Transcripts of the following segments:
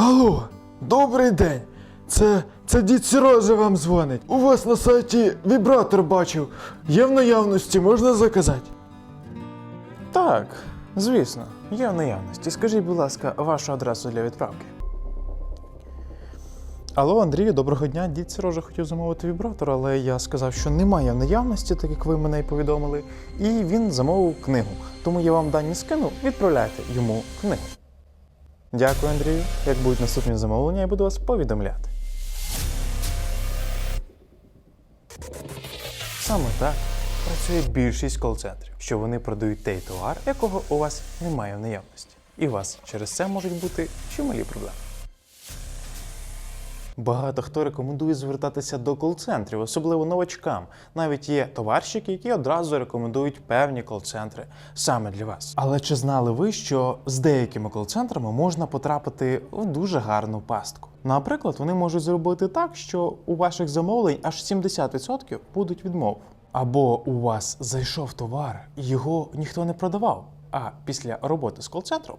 Алло, добрий день. Це, це дід Сережа вам дзвонить. У вас на сайті вібратор бачив. Є в наявності, можна заказати. Так, звісно, є в наявності. Скажіть, будь ласка, вашу адресу для відправки. Алло, Андрію, доброго дня. Дід Сережа хотів замовити вібратор, але я сказав, що немає в наявності, так як ви мене й повідомили, і він замовив книгу. Тому я вам дані скину, відправляйте йому книгу. Дякую, Андрію. Як будуть наступні замовлення, я буду вас повідомляти. Саме так працює більшість кол-центрів, що вони продають той товар, якого у вас немає в наявності. І у вас через це можуть бути чималі проблеми. Багато хто рекомендує звертатися до кол-центрів, особливо новачкам. Навіть є товарщики, які одразу рекомендують певні кол-центри саме для вас. Але чи знали ви, що з деякими кол-центрами можна потрапити в дуже гарну пастку? Наприклад, вони можуть зробити так, що у ваших замовлень аж 70% будуть відмов. Або у вас зайшов товар, його ніхто не продавав. А після роботи з кол-центром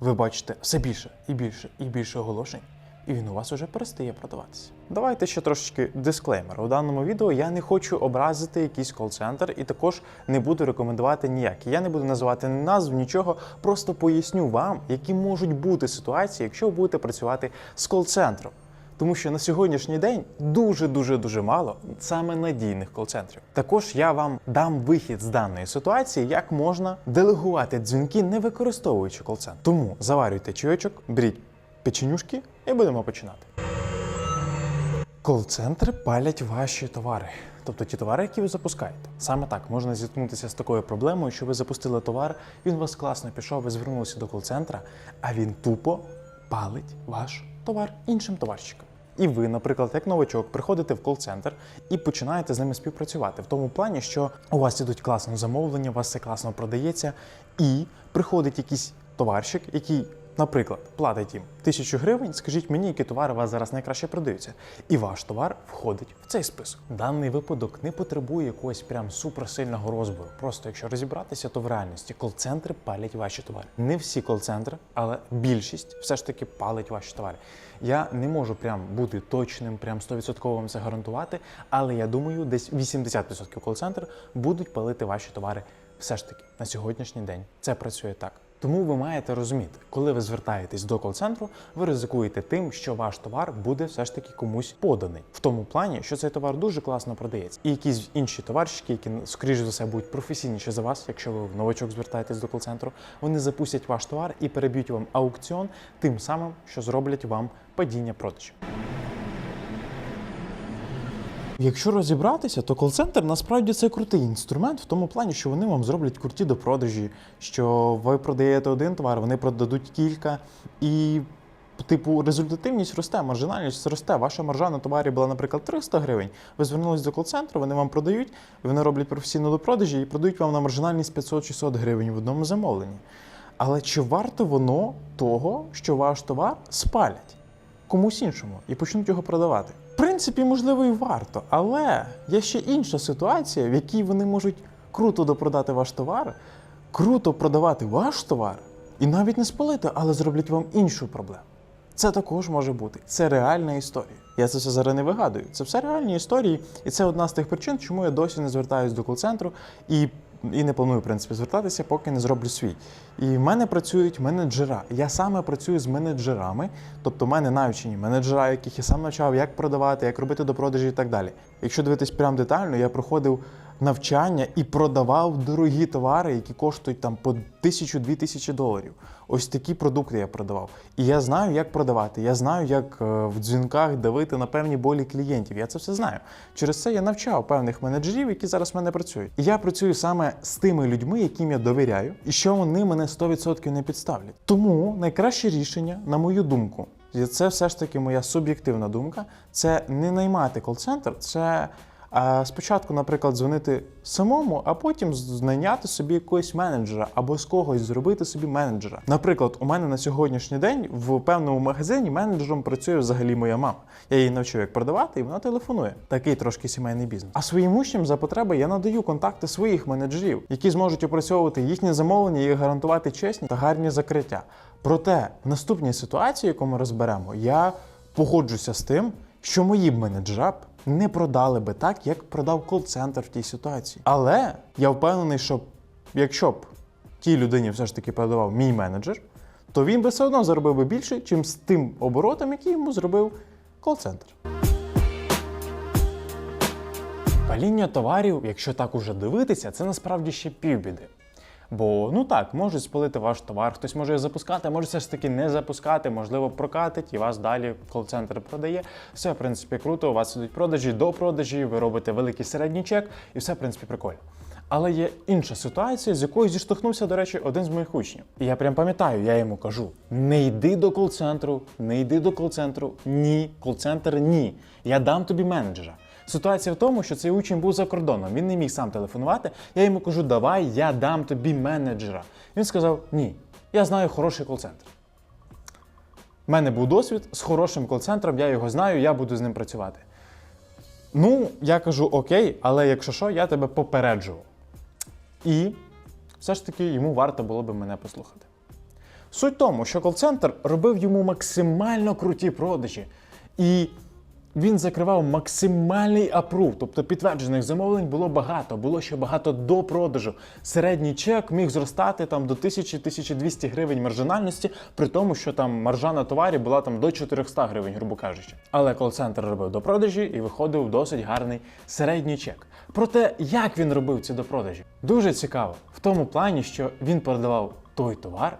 ви бачите все більше і більше і більше оголошень, і він у вас уже перестає продаватися. Давайте ще трошечки дисклеймер. У даному відео я не хочу образити якийсь кол-центр і також не буду рекомендувати ніякі. Я не буду називати назв, нічого, просто поясню вам, які можуть бути ситуації, якщо ви будете працювати з кол-центром. Тому що на сьогоднішній день дуже дуже дуже мало саме надійних кол-центрів. Також я вам дам вихід з даної ситуації, як можна делегувати дзвінки, не використовуючи кол-центр. Тому заварюйте чайочок, беріть печенюшки і будемо починати. Кол-центри палять ваші товари, тобто ті товари, які ви запускаєте. Саме так можна зіткнутися з такою проблемою, що ви запустили товар, він у вас класно пішов, ви звернулися до кол-центра, а він тупо палить ваш товар іншим товарщикам. І ви, наприклад, як новачок, приходите в кол-центр і починаєте з ними співпрацювати в тому плані, що у вас ідуть класне замовлення, у вас все класно продається, і приходить якийсь товарщик, який Наприклад, платить їм тисячу гривень, скажіть мені, які товари у вас зараз найкраще продаються. І ваш товар входить в цей список. Даний випадок не потребує якогось прям суперсильного розбору. Просто якщо розібратися, то в реальності кол-центри палять ваші товари. Не всі кол-центри, але більшість все ж таки палить ваші товари. Я не можу прям бути точним, прям 100% вам це гарантувати, але я думаю, десь 80% кол-центрів будуть палити ваші товари все ж таки на сьогоднішній день. Це працює так. Тому ви маєте розуміти, коли ви звертаєтесь до кол-центру, ви ризикуєте тим, що ваш товар буде все ж таки комусь поданий. В тому плані, що цей товар дуже класно продається. І якісь інші товариші, які скоріш за все будуть професійніші за вас, якщо ви в новачок звертаєтесь до кол-центру, вони запустять ваш товар і переб'ють вам аукціон тим самим, що зроблять вам падіння продажів. Якщо розібратися, то кол-центр насправді це крутий інструмент в тому плані, що вони вам зроблять круті до продажі, що ви продаєте один товар, вони продадуть кілька, і, типу, результативність росте, маржинальність росте. Ваша маржа на товарі була, наприклад, 300 гривень. Ви звернулись до кол-центру, вони вам продають, вони роблять професійно до продажі і продають вам на маржинальність 500-600 гривень в одному замовленні. Але чи варто воно того, що ваш товар спалять? комусь іншому і почнуть його продавати. Принципі, можливо, і варто, але є ще інша ситуація, в якій вони можуть круто допродати ваш товар, круто продавати ваш товар і навіть не спалити, але зроблять вам іншу проблему. Це також може бути. Це реальна історія. Я це все зараз не вигадую. Це все реальні історії, і це одна з тих причин, чому я досі не звертаюсь до кол-центру і, і не планую, в принципі, звертатися, поки не зроблю свій. І в мене працюють менеджера. Я саме працюю з менеджерами, тобто в мене навчені менеджера, яких я сам навчав, як продавати, як робити до продажі і так далі. Якщо дивитись прям детально, я проходив навчання і продавав дорогі товари, які коштують там по тисячу-дві тисячі доларів. Ось такі продукти я продавав. І я знаю, як продавати. Я знаю, як е, в дзвінках давити на певні болі клієнтів. Я це все знаю. Через це я навчав певних менеджерів, які зараз в мене працюють. І я працюю саме з тими людьми, яким я довіряю, і що вони мене 100% не підставлять. Тому найкраще рішення, на мою думку, це все ж таки моя суб'єктивна думка. Це не наймати кол-центр, це спочатку, наприклад, дзвонити самому, а потім знайняти собі якогось менеджера або з когось зробити собі менеджера. Наприклад, у мене на сьогоднішній день в певному магазині менеджером працює взагалі моя мама. Я її навчив, як продавати, і вона телефонує. Такий трошки сімейний бізнес. А своїм учням за потреби я надаю контакти своїх менеджерів, які зможуть опрацьовувати їхні замовлення і гарантувати чесні та гарні закриття. Проте в наступній ситуації, яку ми розберемо, я погоджуся з тим, що мої менеджера не продали би так, як продав кол-центр в тій ситуації. Але я впевнений, що якщо б тій людині все ж таки продавав мій менеджер, то він би все одно заробив би більше, чим з тим оборотом, який йому зробив кол-центр. Паління товарів, якщо так уже дивитися, це насправді ще півбіди. Бо ну так, можуть спалити ваш товар, хтось може запускати, може все ж таки не запускати, можливо, прокатить і вас далі кол-центр продає. Все, в принципі, круто. У вас ідуть продажі до продажі, ви робите великий середній чек, і все, в принципі, прикольно. Але є інша ситуація, з якою зіштовхнувся, до речі, один з моїх учнів. І я прям пам'ятаю, я йому кажу: не йди до кол-центру, не йди до кол-центру, ні, кол-центр ні. Я дам тобі менеджера. Ситуація в тому, що цей учень був за кордоном, він не міг сам телефонувати. Я йому кажу, давай я дам тобі менеджера. Він сказав: ні, я знаю хороший кол-центр. У мене був досвід з хорошим кол-центром, я його знаю, я буду з ним працювати. Ну, я кажу, окей, але якщо що, я тебе попереджував. І все ж таки йому варто було би мене послухати. Суть тому, що кол-центр робив йому максимально круті продажі. І він закривав максимальний апрув, тобто підтверджених замовлень було багато, було ще багато до продажу. Середній чек міг зростати там до 1000-1200 гривень маржинальності, при тому, що там маржа на товарі була там до 400 гривень, грубо кажучи. Але кол-центр робив до продажі і виходив досить гарний середній чек. Проте, як він робив ці допродажі? Дуже цікаво в тому плані, що він продавав той товар,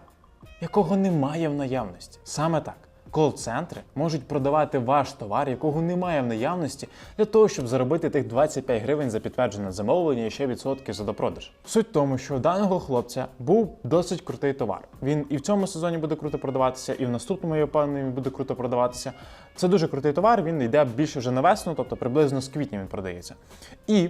якого немає в наявності. Саме так. Кол-центри можуть продавати ваш товар, якого немає в наявності, для того, щоб заробити тих 25 гривень за підтверджене замовлення і ще відсотки за допродаж. Суть в тому, що у даного хлопця був досить крутий товар. Він і в цьому сезоні буде круто продаватися, і в наступному я впевнений, він буде круто продаватися. Це дуже крутий товар. Він йде більше вже на весну, тобто приблизно з квітня він продається. І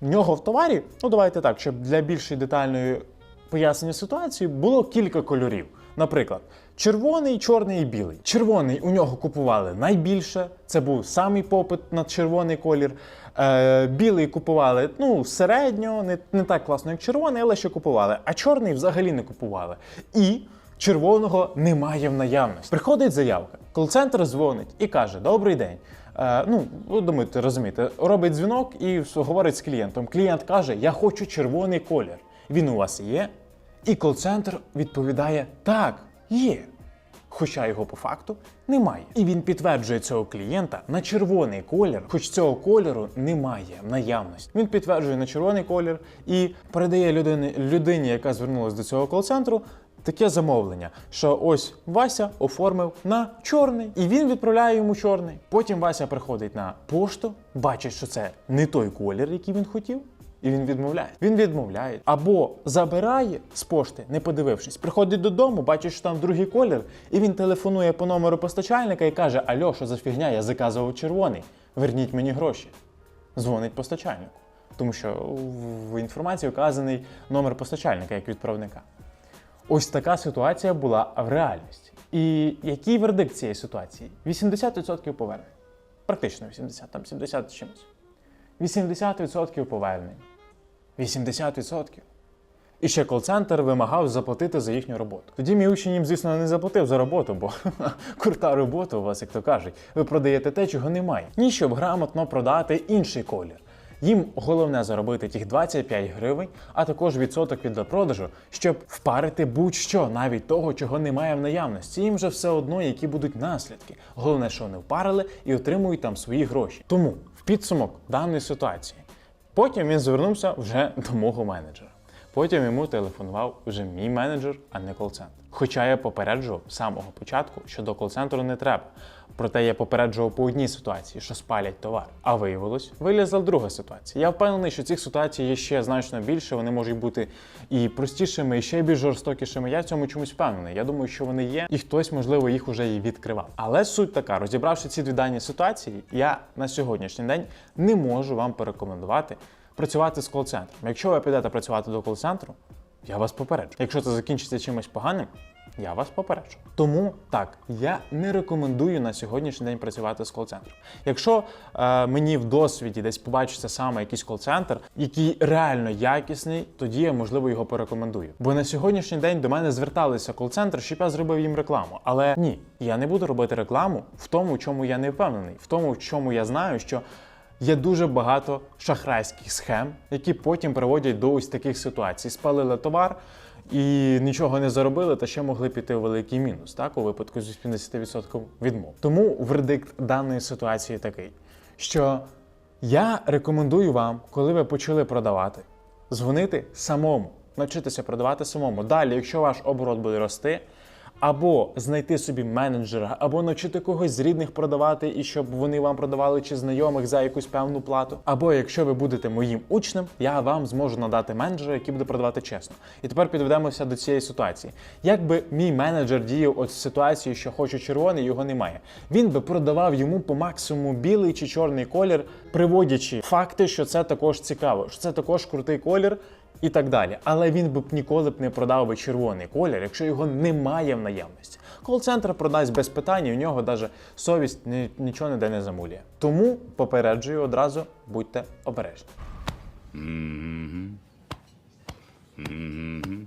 в нього в товарі, ну давайте так, щоб для більшої детальної пояснення ситуації було кілька кольорів. Наприклад, червоний, чорний і білий. Червоний у нього купували найбільше, це був самий попит на червоний колір. Е, білий купували ну, середньо, не, не так класно, як червоний, але ще купували. А чорний взагалі не купували. І червоного немає в наявності. Приходить заявка, кол-центр дзвонить і каже: Добрий день. Е, ну, думаєте, розумієте, робить дзвінок і говорить з клієнтом. Клієнт каже: Я хочу червоний колір. Він у вас є? І кол-центр відповідає: Так, є. Хоча його по факту немає. І він підтверджує цього клієнта на червоний колір, хоч цього кольору немає в наявності. Він підтверджує на червоний колір і передає людині, людині, яка звернулася до цього кол-центру, таке замовлення, що ось Вася оформив на чорний, і він відправляє йому чорний. Потім Вася приходить на пошту, бачить, що це не той колір, який він хотів. І він відмовляє. Він відмовляє. Або забирає з пошти, не подивившись, приходить додому, бачить, що там другий колір, і він телефонує по номеру постачальника і каже: Альо, що за фігня, я заказував червоний. Верніть мені гроші. Дзвонить постачальнику. Тому що в інформації вказаний номер постачальника як відправника. Ось така ситуація була в реальності. І який вердикт цієї ситуації? 80% повернень. Практично 80, там 70 чимось. 80% повернень. 80%. І ще кол-центр вимагав заплатити за їхню роботу. Тоді мій учень їм, звісно, не заплатив за роботу, бо крута робота у вас, як то кажуть. Ви продаєте те, чого немає. Ні, щоб грамотно продати інший колір. Їм головне заробити тих 25 гривень, а також відсоток від продажу, щоб впарити будь-що, навіть того, чого немає в наявності. Їм же все одно, які будуть наслідки. Головне, що вони впарили і отримують там свої гроші. Тому в підсумок даної ситуації. Потім він звернувся вже до мого менеджера. Потім йому телефонував вже мій менеджер, а не кол-центр. Хоча я попереджував з самого початку, що до кол-центру не треба. Проте я попереджував по одній ситуації, що спалять товар. А виявилось, вилізла друга ситуація. Я впевнений, що цих ситуацій є ще значно більше. Вони можуть бути і простішими, і ще більш жорстокішими. Я в цьому чомусь впевнений. Я думаю, що вони є, і хтось, можливо, їх уже і відкривав. Але суть така: розібравши ці дві дані ситуації, я на сьогоднішній день не можу вам порекомендувати працювати з кол-центром. Якщо ви підете працювати до кол-центру, я вас попереджу. Якщо це закінчиться чимось поганим, я вас попереджу. Тому так, я не рекомендую на сьогоднішній день працювати з кол-центром. Якщо е, мені в досвіді десь побачиться саме якийсь кол-центр, який реально якісний, тоді я можливо його порекомендую. Бо на сьогоднішній день до мене зверталися кол-центри, щоб я зробив їм рекламу. Але ні, я не буду робити рекламу в тому, в чому я не впевнений, в тому, в чому я знаю, що. Є дуже багато шахрайських схем, які потім приводять до ось таких ситуацій. Спалили товар і нічого не заробили, та ще могли піти в великий мінус, так, у випадку з 80% відмов. Тому вердикт даної ситуації такий, що я рекомендую вам, коли ви почали продавати, дзвонити самому, навчитися продавати самому. Далі, якщо ваш оборот буде рости, або знайти собі менеджера, або навчити когось з рідних продавати, і щоб вони вам продавали чи знайомих за якусь певну плату. Або якщо ви будете моїм учнем, я вам зможу надати менеджера, який буде продавати чесно. І тепер підведемося до цієї ситуації. Якби мій менеджер діяв от в ситуації, що хочу червоний, його немає. Він би продавав йому по максимуму білий чи чорний колір, приводячи факти, що це також цікаво, що це також крутий колір і так далі. Але він би б ніколи б не продав би червоний колір, якщо його немає в наявності. Кол-центр продасть без питань, і у нього навіть совість ні- нічого ніде не замулює. Тому попереджую одразу, будьте обережні. Come on.